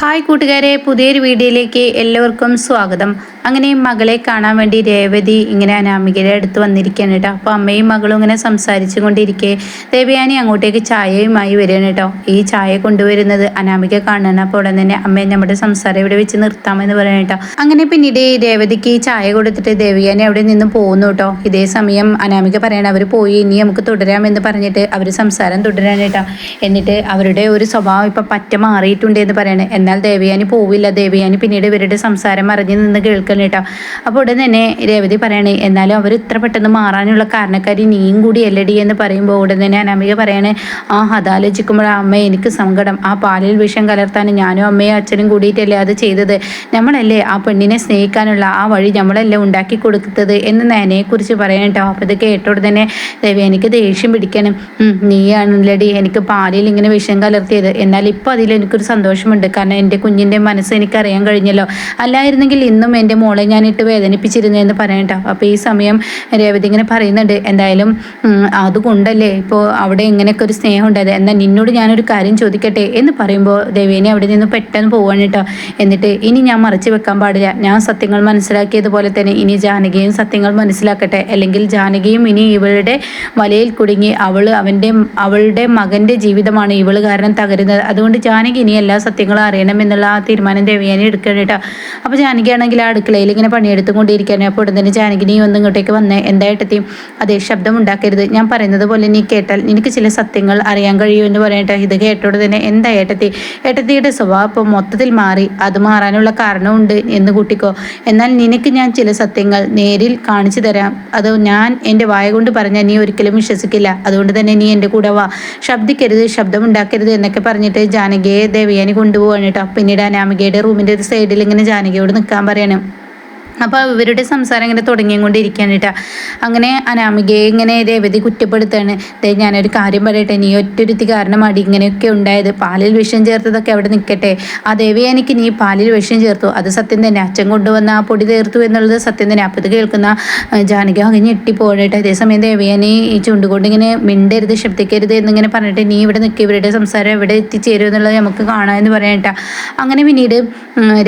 Hi കൂട്ടുകാരെ പുതിയൊരു വീഡിയോയിലേക്ക് എല്ലാവർക്കും സ്വാഗതം. അങ്ങനെ മകളെ കാണാൻ വേണ്ടി രേവതി ഇങ്ങനെ അനാമികയുടെ അടുത്ത് വന്നിരിക്കുകയാണ് കേട്ടോ. അപ്പോൾ അമ്മയും മകളും ഇങ്ങനെ സംസാരിച്ചു കൊണ്ടിരിക്കെ. ദേവയാനി അങ്ങോട്ടേക്ക് ചായയുമായി വരികയാണ് കേട്ടോ. ഈ ചായ കൊണ്ടുവരുന്നത് അനാമിക കാണണം അപ്പോൾ ഉടൻ തന്നെ അമ്മയെ നമ്മുടെ സംസാരം ഇവിടെ വെച്ച് നിർത്താമെന്ന് പറയാൻ കേട്ടോ. അങ്ങനെ പിന്നീട് രേവതിക്ക് ഈ ചായ കൊടുത്തിട്ട് ദേവിയാനി അവിടെ നിന്ന് പോകുന്നു കേട്ടോ. ഇതേ സമയം അനാമിക പറയണം അവർ പോയി ഇനി നമുക്ക് തുടരാമെന്ന് പറഞ്ഞിട്ട് അവർ സംസാരം തുടരാണ് കേട്ടോ. എന്നിട്ട് അവരുടെ ഒരു സ്വഭാവം ഇപ്പം പറ്റ മാറിയിട്ടുണ്ട് എന്ന് പറയണേ. എന്നാൽ ദേവയാനി പോവില്ല. ദേവയാനി പിന്നീട് ഇവരുടെ സംസാരം മറിഞ്ഞു നിന്ന് കേൾക്കണം കേട്ടോ. അപ്പോൾ ഉടൻ തന്നെ രേവതി പറയണേ എന്നാലും അവർ ഇത്ര പെട്ടെന്ന് മാറാനുള്ള കാരണക്കാരി നീയും കൂടി എല്ലടി എന്ന് പറയുമ്പോൾ ഉടൻ തന്നെ അനാമിക പറയണേ ആ അതാലോചിക്കുമ്പോൾ അമ്മ എനിക്ക് സങ്കടം. ആ പാലിൽ വിഷം കലർത്താൻ ഞാനും അമ്മയും അച്ഛനും കൂടിയിട്ടല്ലേ അത് ചെയ്തത്? നമ്മളല്ലേ ആ പെണ്ണിനെ സ്നേഹിക്കാനുള്ള ആ വഴി നമ്മളല്ലേ ഉണ്ടാക്കി കൊടുത്തത് എന്ന് നേനെക്കുറിച്ച് പറയാൻ കേട്ടോ. അപ്പോൾ ഇത് കേട്ടോട് തന്നെ ദേവി എനിക്ക് ദേഷ്യം പിടിക്കണം. നീയാണല്ലടി എനിക്ക് പാലിൽ ഇങ്ങനെ വിഷം കലർത്തിയത്. എന്നാൽ ഇപ്പോൾ അതിൽ എനിക്കൊരു സന്തോഷമുണ്ട്. കാരണം എന്റെ കുഞ്ഞിന്റെ മനസ്സ് എനിക്കറിയാൻ കഴിഞ്ഞല്ലോ. അല്ലായിരുന്നെങ്കിൽ ഇന്നും എന്റെ മോളെ ഞാൻ ഇട്ട് വേദനിപ്പിച്ചിരുന്നതെന്ന് പറയട്ടോ അപ്പോൾ ഈ സമയം രേവതി ഇങ്ങനെ പറയുന്നുണ്ട്. എന്തായാലും അതുകൊണ്ടല്ലേ ഇപ്പോൾ അവിടെ ഇങ്ങനെയൊക്കെ ഒരു സ്നേഹം ഉണ്ടായത്? എന്നാൽ നിന്നോട് ഞാനൊരു കാര്യം ചോദിക്കട്ടെ എന്ന് പറയുമ്പോൾ ദേവേനെ അവിടെ നിന്ന് പെട്ടെന്ന് പോവാണ് കേട്ടോ. എന്നിട്ട് ഇനി ഞാൻ മറച്ചു വെക്കാൻ പാടില്ല. ഞാൻ സത്യങ്ങൾ മനസ്സിലാക്കിയതുപോലെ തന്നെ ഇനി ജാനകിയും സത്യങ്ങൾ മനസ്സിലാക്കട്ടെ. അല്ലെങ്കിൽ ജാനകിയും ഇനി ഇവളുടെ വലയിൽ കുടുങ്ങി അവൾ അവന്റെ അവളുടെ മകന്റെ ജീവിതമാണ് ഇവൾ കാരണം തകരുന്നത്. അതുകൊണ്ട് ജാനകി ഇനി എല്ലാ സത്യങ്ങളും അറിയണം. എന്നുള്ള ആ തീരുമാനം ദേവിയാനി എടുക്കണം കേട്ടോ. അപ്പോൾ ജാനകിയാണെങ്കിൽ ആ അടുക്കളയിൽ ഇങ്ങനെ പണിയെടുത്തുകൊണ്ടിരിക്കുകയാണ്. അപ്പോൾ ഉടൻ തന്നെ ജാനകി നീ ഒന്ന് ഇങ്ങോട്ടേക്ക് വന്ന്. എന്തായിട്ടെത്തിയും അതേ ശബ്ദം ഉണ്ടാക്കരുത്. ഞാൻ പറയുന്നത് പോലെ നീ കേട്ടാൽ നിനക്ക് ചില സത്യങ്ങൾ അറിയാൻ കഴിയൂ എന്ന് പറയട്ടെ ഇത് കേട്ടോട് തന്നെ എന്താ ഏട്ടത്തി? ഏട്ടത്തിയുടെ സ്വഭാവം ഇപ്പോൾ മൊത്തത്തിൽ മാറി. അത് മാറാനുള്ള കാരണമുണ്ട് എന്ന് കൂട്ടിക്കോ. എന്നാൽ നിനക്ക് ഞാൻ ചില സത്യങ്ങൾ നേരിൽ കാണിച്ചു തരാം. അത് ഞാൻ എന്റെ വായ കൊണ്ട് പറഞ്ഞാൽ നീ ഒരിക്കലും വിശ്വസിക്കില്ല. അതുകൊണ്ട് തന്നെ നീ എന്റെ കൂടെ വാ. ശബ്ദിക്കരുത് ശബ്ദമുണ്ടാക്കരുത് എന്നൊക്കെ പറഞ്ഞിട്ട് ജാനകിയെ ദേവിയാനി കൊണ്ടുപോവാണ് പിന്നീട് അനാമികയുടെ റൂമിന്റെ ഒരു സൈഡിൽ ഇങ്ങനെ ജാനകിയോട് നിൽക്കാൻ പറയണം. അപ്പോൾ ഇവരുടെ സംസാരം ഇങ്ങനെ തുടങ്ങിക്കൊണ്ടിരിക്കുകയാണ് കേട്ടോ അങ്ങനെ അനാമികയെ ഇങ്ങനെ രേവതി കുറ്റപ്പെടുത്താണ്. ഞാനൊരു കാര്യം പറയട്ടെ നീ ഒറ്റൊരുത്തി കാരണമാണ് ഇങ്ങനെയൊക്കെ ഉണ്ടായത്. പാലിൽ വിഷം ചേർത്തതൊക്കെ അവിടെ നിൽക്കട്ടെ ആ ദേവിയാനിക്ക് നീ പാലിൽ വിഷം ചേർത്തു. അത് സത്യം തന്നെ. അച്ഛൻ കൊണ്ടുവന്ന ആ പൊടി തീർത്തു എന്നുള്ളത് സത്യം തന്നെ. അപ്പോൾ ഇത് കേൾക്കുന്ന ജാനകി അങ്ങ് ഞെട്ടിപ്പോഴട്ടെ അതേസമയം ദേവിയാനി ഈ ചുണ്ടുകൊണ്ട് ഇങ്ങനെ മിണ്ടരുത് ശബ്ദിക്കരുത് എന്നിങ്ങനെ പറഞ്ഞിട്ട് നീ ഇവിടെ നിൽക്കുക ഇവരുടെ സംസാരം എവിടെ എത്തിച്ചേരും എന്നുള്ളത് നമുക്ക് കാണാമെന്ന് പറയട്ടെ അങ്ങനെ പിന്നീട്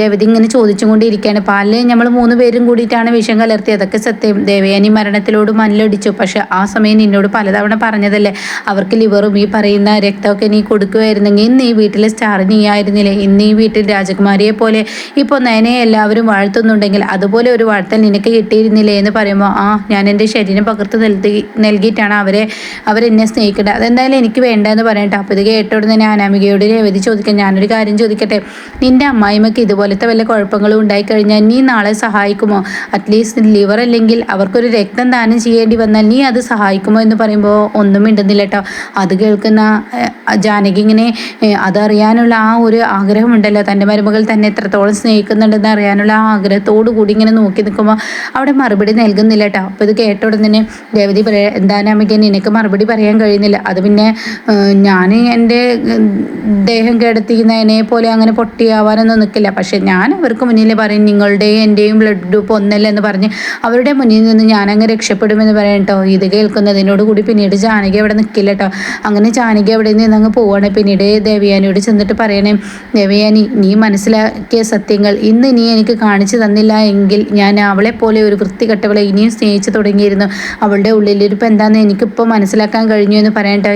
രേവതി ഇങ്ങനെ ചോദിച്ചുകൊണ്ടിരിക്കുകയാണ്. പാലിൽ നമ്മൾ മൂന്ന് പേരും കൂടിയിട്ടാണ് വിഷം കലർത്തിയതൊക്കെ സത്യം. ദേവയാനി മരണത്തിലോട് മല്ലടിച്ചു. പക്ഷെ ആ സമയം നിന്നോട് പലതവണ പറഞ്ഞതല്ലേ? അവർക്ക് ലിവറും ഈ പറയുന്ന രക്തമൊക്കെ നീ കൊടുക്കുമായിരുന്നെങ്കിൽ ഇന്ന് ഈ വീട്ടിലെ സ്റ്റാർ നീ ആയിരുന്നില്ലേ? ഇന്ന് ഈ വീട്ടിൽ രാജകുമാരിയെ പോലെ ഇപ്പോൾ നയനെ എല്ലാവരും വാഴ്ത്തുന്നുണ്ടെങ്കിൽ അതുപോലെ ഒരു വാഴ്ത്തൽ നിനക്ക് കിട്ടിയിരുന്നില്ലേ എന്ന് പറയുമ്പോൾ ആ ഞാൻ എന്റെ ശരീരം പകർത്ത് നൽകി നൽകിയിട്ടാണ് അവരെ അവരെന്നെ സ്നേഹിക്കേണ്ടത്. അതെന്തായാലും എനിക്ക് വേണ്ടതെന്ന് പറയട്ടെ. അപ്പോൾ ഇത് കേട്ടോട് തന്നെ അനാമികയോട് രവതി ചോദിക്കാം. ഞാനൊരു കാര്യം ചോദിക്കട്ടെ? നിന്റെ അമ്മായിമ്മക്ക് ഇതുപോലത്തെ വല്ല കുഴപ്പങ്ങളും ഉണ്ടായിക്കഴിഞ്ഞാൽ നീ നാളെ സഹായിക്കും സഹായിക്കുമോ? അറ്റ്ലീസ്റ്റ് ലിവർ അല്ലെങ്കിൽ അവർക്കൊരു രക്തം ദാനം ചെയ്യേണ്ടി വന്നാൽ നീ അത് സഹായിക്കുമോ എന്ന് പറയുമ്പോൾ ഒന്നും മിണ്ടുന്നില്ല കേട്ടോ അത് കേൾക്കുന്ന ജാനകി ഇങ്ങനെ അതറിയാനുള്ള ആ ഒരു ആഗ്രഹം ആഗ്രഹമുണ്ടല്ലോ. തന്റെ മരുമകൾ തന്നെ എത്രത്തോളം സ്നേഹിക്കുന്നുണ്ടെന്ന് അറിയാനുള്ള ആ ആഗ്രഹത്തോടു കൂടി ഇങ്ങനെ നോക്കി നിൽക്കുമ്പോൾ അവിടെ മറുപടി നൽകുന്നില്ല കേട്ടോ. അപ്പോൾ ഇത് കേട്ട ഉടൻ തന്നെ ദേവതി പറയാ എന്താണ് അമ്മയ്ക്ക് നിനക്ക് മറുപടി പറയാൻ കഴിയുന്നില്ല? അത് പിന്നെ ഞാൻ എന്റെ ദേഹം കിടത്തിക്കുന്നതിനെ പോലെ അങ്ങനെ പൊട്ടിയാവാനൊന്നും നിൽക്കില്ല. പക്ഷേ ഞാൻ അവർക്ക് മുന്നിൽ പറയും നിങ്ങളുടെയും എന്റെയും ബ്ലഡ് ഗ്രൂപ്പ് ഒന്നല്ല എന്ന് പറഞ്ഞ് അവരുടെ മുന്നിൽ നിന്ന് ഞാനങ്ങ് രക്ഷപ്പെടുമെന്ന് പറയാം കേട്ടോ. ഇത് കേൾക്കുന്നതിനോട് കൂടി പിന്നീട് ജാനകി അവിടെ നിൽക്കില്ല കേട്ടോ. അങ്ങനെ ജാനകി അവിടെ നിന്ന് അങ്ങ് പോവാണ്. പിന്നീട് ദേവയാനിയോട് ചെന്നിട്ട് പറയണേ ദേവയാനി നീ മനസ്സിലാക്കിയ സത്യങ്ങൾ ഇന്ന് നീ എനിക്ക് കാണിച്ചു തന്നില്ല എങ്കിൽ ഞാൻ അവളെ പോലെ ഒരു വൃത്തികെട്ടവളെ ഇനിയും സ്നേഹിച്ചു തുടങ്ങിയിരുന്നു. അവളുടെ ഉള്ളിലിരിപ്പ് എന്താണെന്ന് എനിക്കിപ്പോൾ മനസ്സിലാക്കാൻ കഴിഞ്ഞു എന്ന് പറയട്ടോ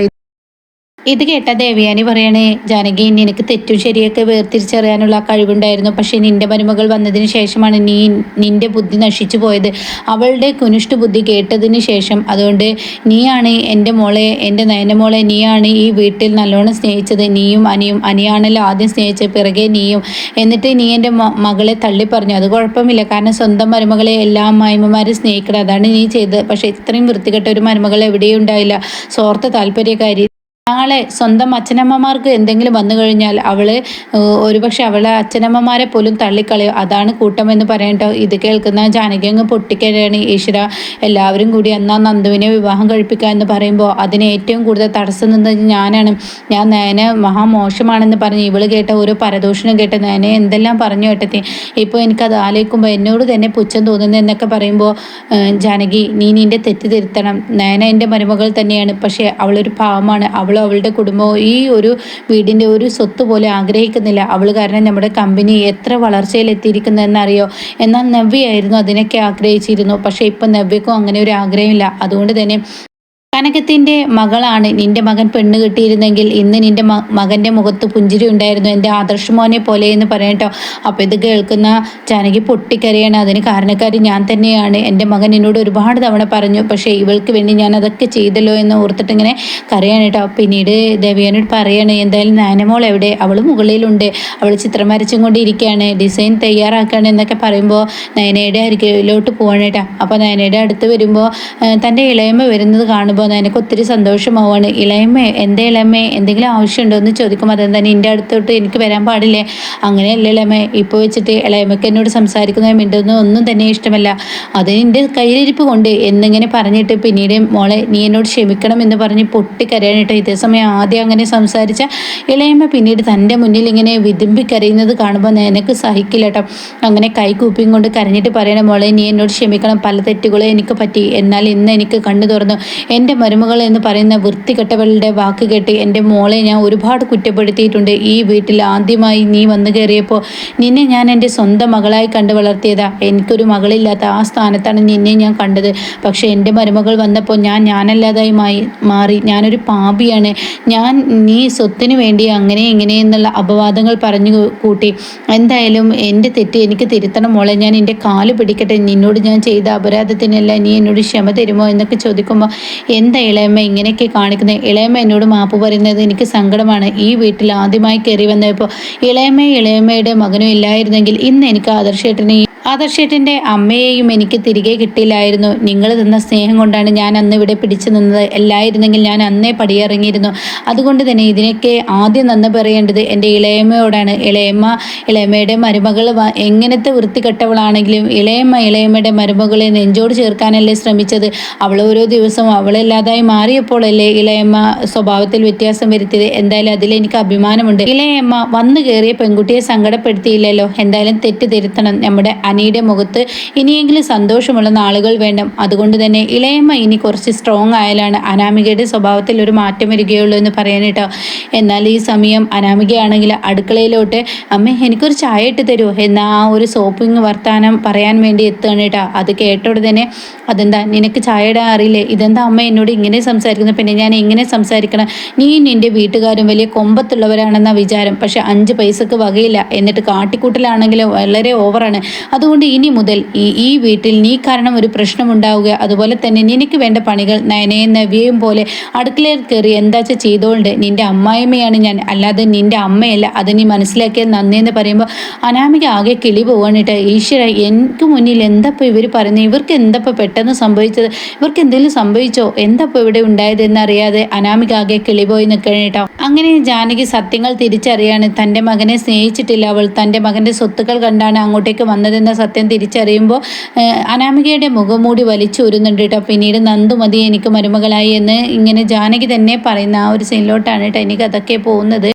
ഇത് കേട്ട ദേവയാനി പറയണേ ജാനകി നിനക്ക് തെറ്റും ശരിയൊക്കെ വേർതിരിച്ചറിയാനുള്ള കഴിവുണ്ടായിരുന്നു. പക്ഷേ നിന്റെ മരുമകൾ വന്നതിന് ശേഷമാണ് നീ നിന്റെ ബുദ്ധി നശിച്ചു പോയത്. അവളുടെ കുനിഷ്ട ബുദ്ധി കേട്ടതിന് ശേഷം അതുകൊണ്ട് നീയാണ് എന്റെ മോളെ എന്റെ നയനമോളെ നീയാണ് ഈ വീട്ടിൽ നല്ലോണം സ്നേഹിച്ചത്. നീയും അനിയും അനിയാണല്ലോ ആദ്യം സ്നേഹിച്ചത് പിറകെ നീയും. എന്നിട്ട് നീ എന്റെ മകളെ തള്ളി പറഞ്ഞു. അത് കുഴപ്പമില്ല കാരണം സ്വന്തം മരുമകളെ എല്ലാ മായ്മമാരും സ്നേഹിക്കണം. അതാണ് നീ ചെയ്തത്. പക്ഷേ ഇത്രയും വൃത്തികെട്ട ഒരു മരുമകൾ എവിടെയും ഉണ്ടായില്ല. സ്വാർത്ഥ താല്പര്യക്കാരി നാളെ സ്വന്തം അച്ഛനമ്മമാർക്ക് എന്തെങ്കിലും വന്നു കഴിഞ്ഞാൽ അവൾ ഒരുപക്ഷെ അവളെ അച്ഛനമ്മമാരെ പോലും തള്ളിക്കളയും. അതാണ് കൂട്ടമെന്ന് പറയട്ടോ. ഇത് കേൾക്കുന്ന ജാനകി അങ്ങ് പൊട്ടിക്കഴിയാണ് ഈശ്വര എല്ലാവരും കൂടി എന്നാ നന്ദുവിനെ വിവാഹം കഴിപ്പിക്കുക എന്ന് പറയുമ്പോൾ അതിന് ഏറ്റവും കൂടുതൽ തടസ്സം നിന്നത് ഞാനാണ്. ഞാൻ നേനെ മഹാമോശമാണെന്ന് പറഞ്ഞ് ഇവൾ കേട്ട ഓരോ പരദൂഷണം കേട്ട നേനെ എന്തെല്ലാം പറഞ്ഞു കേട്ടത്തി ഇപ്പോൾ എനിക്കത് ആലോചിക്കുമ്പോൾ എന്നോട് തന്നെ പുച്ഛം തോന്നുന്നു എന്നൊക്കെ പറയുമ്പോൾ ജാനകി നീ നിന്റെ തെറ്റ് തിരുത്തണം. എന്റെ മരുമകൾ തന്നെയാണ്. പക്ഷേ അവളൊരു പാവമാണ്. അവൾ അവളോ അവളുടെ കുടുംബവും ഈ ഒരു വീടിന്റെ ഒരു സ്വത്ത് പോലെ ആഗ്രഹിക്കുന്നില്ല. അവൾ കാരണം നമ്മുടെ കമ്പനി എത്ര വളർച്ചയിലെത്തിയിരിക്കുന്നു എന്നറിയോ എന്നാൽ നവ്യയായിരുന്നു അതിനൊക്കെ ആഗ്രഹിച്ചിരുന്നു. പക്ഷേ ഇപ്പം നവ്യക്കും അങ്ങനെ ഒരു ആഗ്രഹമില്ല. അതുകൊണ്ട് തന്നെ കനകത്തിന്റെ മകളാണ്. നിന്റെ മകൻ പെണ്ണ് കിട്ടിയിരുന്നെങ്കിൽ ഇന്ന് നിന്റെ മകന്റെ മുഖത്ത് പുഞ്ചിരി ഉണ്ടായിരുന്നു. എന്റെ ആദർശമോനെ പോലെ എന്ന് പറയട്ടോ അപ്പോൾ ഇത് കേൾക്കുന്ന ജാനകി പൊട്ടിക്കരയാണ്. അതിന് കാരണക്കാരി ഞാൻ തന്നെയാണ്. എന്റെ മകൻ എന്നോട് ഒരുപാട് തവണ പറഞ്ഞു. പക്ഷേ ഇവൾക്ക് വേണ്ടി ഞാൻ അതൊക്കെ ചെയ്തല്ലോ എന്ന് ഓർത്തിട്ട് ഇങ്ങനെ കരയാണ് കേട്ടോ. പിന്നീട് ദേവിയാനോട് പറയാണ് എന്തായാലും നാനമോൾ എവിടെ? അവൾ മുകളിലുണ്ട്. അവൾ ചിത്രം വരച്ചും കൊണ്ടിരിക്കുകയാണ് ഡിസൈൻ തയ്യാറാക്കുകയാണ് എന്നൊക്കെ പറയുമ്പോൾ നയനയുടെ അരികിലോട്ട് പോവാണ് കേട്ടോ. അപ്പോൾ നയനയുടെ അടുത്ത് വരുമ്പോൾ തന്റെ ഇളയമ്മ വരുന്നത് കാണുമ്പോൾ തോന്നുന്നത് എനിക്ക് ഒത്തിരി സന്തോഷമാവുകയാണ്. ഇളയമ്മ എന്റെ ഇളയമ്മ എന്തെങ്കിലും ആവശ്യമുണ്ടോ എന്ന് ചോദിക്കും തന്നെ എന്റെ അടുത്തോട്ട് എനിക്ക് വരാൻ പാടില്ലേ? അങ്ങനെയല്ല ഇളയമ്മ? ഇപ്പോൾ വെച്ചിട്ട് ഇളയമ്മയ്ക്ക് എന്നോട് സംസാരിക്കുന്ന മിണ്ടുന്ന ഒന്നും തന്നെ ഇഷ്ടമല്ല. അത് എന്റെ കയ്യിലിരിപ്പ് കൊണ്ട് എന്നിങ്ങനെ പറഞ്ഞിട്ട് പിന്നീട് മോളെ നീ എന്നോട് ക്ഷമിക്കണം എന്ന് പറഞ്ഞ് പൊട്ടിക്കരയാനിട്ട് ഇതേ സമയം ആദ്യം അങ്ങനെ സംസാരിച്ച ഇളയമ്മ പിന്നീട് തന്റെ മുന്നിൽ ഇങ്ങനെ വിതുമ്പി കരയുന്നത് കാണുമ്പോൾ നിനക്ക് സഹിക്കില്ല കേട്ടോ. അങ്ങനെ കൈ കൂപ്പിയും കൊണ്ട് കരഞ്ഞിട്ട് പറയണം മോളെ നീ എന്നോട് ക്ഷമിക്കണം. പല തെറ്റുകളും എനിക്ക് പറ്റി. എന്നാൽ ഇന്ന് എനിക്ക് കണ്ണു തുറന്നു. എന്റെ മരുമകൾ എന്ന് പറയുന്ന വൃത്തികെട്ടവളുടെ വാക്ക് കേട്ട് എന്റെ മോളെ ഞാൻ ഒരുപാട് കുറ്റപ്പെടുത്തിയിട്ടുണ്ട്. ഈ വീട്ടിൽ ആദ്യമായി നീ വന്നു കയറിയപ്പോൾ നിന്നെ ഞാൻ എന്റെ സ്വന്തം മകളായി കണ്ട് വളർത്തിയതാ. എനിക്കൊരു മകളില്ലാത്ത ആ സ്ഥാനത്താണ് നിന്നെ ഞാൻ കണ്ടത്. പക്ഷേ എന്റെ മരുമകൾ വന്നപ്പോൾ ഞാൻ ഞാനല്ലാതായി മാറി. ഞാനൊരു പാപിയാണ്. ഞാൻ നീ സ്വത്തിന് വേണ്ടി അങ്ങനെ ഇങ്ങനെ എന്നുള്ള അപവാദങ്ങൾ പറഞ്ഞു കൂട്ടി. എന്തായാലും എന്റെ തെറ്റ് എനിക്ക് തിരുത്തണം മോളെ. ഞാൻ എന്റെ കാൽ പിടിക്കട്ടെ. നിന്നോട് ഞാൻ ചെയ്ത അപരാധത്തിനല്ല നീ എന്നോട് ക്ഷമ തരുമോ എന്നൊക്കെ ചോദിക്കുമ്പോൾ എന്താ ഇളയമ്മ ഇങ്ങനെയൊക്കെ കാണിക്കുന്നത് ഇളയമ്മ എന്നോട് മാപ്പ് പറയുന്നത് എനിക്ക് സങ്കടമാണ്. ഈ വീട്ടിൽ ആദ്യമായി കയറി വന്നപ്പോൾ ഇളയമ്മ ഇളയമ്മയുടെ മകനും ഇല്ലായിരുന്നെങ്കിൽ ഇന്ന് എനിക്ക് ആദർശേട്ടനെ ആദർശേട്ടന്റെ അമ്മയെയും എനിക്ക് തിരികെ കിട്ടിയില്ലായിരുന്നു നിങ്ങൾ തന്ന സ്നേഹം കൊണ്ടാണ് ഞാൻ അന്ന് ഇവിടെ പിടിച്ചു നിന്നത്. എല്ലായിരുന്നെങ്കിൽ ഞാൻ അന്നേ പടിയിറങ്ങിയിരുന്നു. അതുകൊണ്ട് തന്നെ ഇതിനൊക്കെ ആദ്യം നന്ന് പറയേണ്ടത് എന്റെ ഇളയമ്മയോടാണ്. ഇളയമ്മ ഇളയമ്മയുടെ മരുമകൾ എങ്ങനത്തെ വൃത്തികെട്ടവളാണെങ്കിലും ഇളയമ്മ ഇളയമ്മയുടെ മരുമകളെ നെഞ്ചോട് ചേർക്കാനല്ലേ ശ്രമിച്ചത്. അവൾ ഓരോ ദിവസവും അവളല്ലാതായി മാറിയപ്പോഴല്ലേ ഇളയമ്മ സ്വഭാവത്തിൽ വ്യത്യാസം വരുത്തിയത്. എന്തായാലും അതിൽ എനിക്ക് അഭിമാനമുണ്ട്. ഇളയമ്മ വന്നു കയറിയ പെൺകുട്ടിയെ സങ്കടപ്പെടുത്തിയില്ലല്ലോ. എന്തായാലും തെറ്റ് തിരുത്തണം. നമ്മുടെ അനിയുടെ മുഖത്ത് ഇനിയെങ്കിലും സന്തോഷമുള്ള നാളുകൾ വേണം. അതുകൊണ്ട് തന്നെ ഇളയമ്മ ഇനി കുറച്ച് സ്ട്രോങ് ആയാലാണ്. അനാമികയുടെ സ്വഭാവത്തിൽ ഒരു മാറ്റം വരികയുള്ളൂ എന്ന് പറയാനിട്ടോ. എന്നാൽ ഈ സമയം അനാമികയാണെങ്കിൽ അടുക്കളയിലോട്ട് അമ്മ എനിക്കൊരു ചായ ഇട്ട് തരുമോ എന്ന ആ ഒരു സോപ്പിങ് വർത്താനം പറയാൻ വേണ്ടി എത്തുകയാണ് കേട്ടോ. അത് കേട്ടോടെ തന്നെ അതെന്താ നിനക്ക് ചായ ഇടാൻ അറിയില്ലേ? ഇതെന്താ അമ്മ എന്നോട് ഇങ്ങനെ സംസാരിക്കുന്നത്? പിന്നെ ഞാൻ എങ്ങനെ സംസാരിക്കണം. നീ നിന്റെ വീട്ടുകാരും വലിയ കൊമ്പത്തുള്ളവരാണെന്ന വിചാരം. പക്ഷെ അഞ്ച് പൈസക്ക് വകയില്ല. എന്നിട്ട് കാട്ടിക്കൂട്ടലാണെങ്കിലും വളരെ ഓവറാണ് അത് അതുകൊണ്ട് ഇനി മുതൽ ഈ ഈ വീട്ടിൽ നീ കാരണം ഒരു പ്രശ്നമുണ്ടാവുക അതുപോലെ തന്നെ നിനക്ക് വേണ്ട പണികൾ നയനയും നവ്യയും പോലെ അടുക്കളയിൽ കയറി എന്താച്ച ചെയ്തോണ്ട് നിന്റെ അമ്മായിമ്മയാണ് ഞാൻ. അല്ലാതെ നിന്റെ അമ്മയല്ല. അത് നീ മനസ്സിലാക്കിയത് നന്ദിയെന്ന് പറയുമ്പോൾ അനാമിക ആകെ കിളി പോവാണിട്ട് ഈശ്വര എനിക്ക് മുന്നിൽ എന്തപ്പോൾ ഇവർ പറയുന്നത് ഇവർക്ക് എന്തപ്പോൾ പെട്ടെന്ന് സംഭവിച്ചത്? ഇവർക്ക് എന്തെങ്കിലും സംഭവിച്ചോ? എന്തപ്പോൾ ഇവിടെ ഉണ്ടായത് എന്നറിയാതെ അനാമിക ആകെ കിളി പോയി നിൽക്കണേട്ടോ അങ്ങനെ ജാനകി സത്യങ്ങൾ തിരിച്ചറിയാണ്. തന്റെ മകനെ സ്നേഹിച്ചിട്ടില്ല അവൾ. തന്റെ മകന്റെ സ്വത്തുക്കൾ കണ്ടാണ് അങ്ങോട്ടേക്ക് വന്നതെന്ന സത്യം തിരിച്ചറിയുമ്പോൾ അനാമികയുടെ മുഖംമൂടി വലിച്ചൂരുന്നുണ്ട് കേട്ടോ. പിന്നീട് നന്ദുമതി എനിക്ക് മരുമകളായി എന്ന് ഇങ്ങനെ ജാനകി തന്നെ പറയുന്ന ആ ഒരു സീനിലോട്ടാണ് കേട്ടോ എനിക്ക് അതൊക്കെ പോകുന്നത്.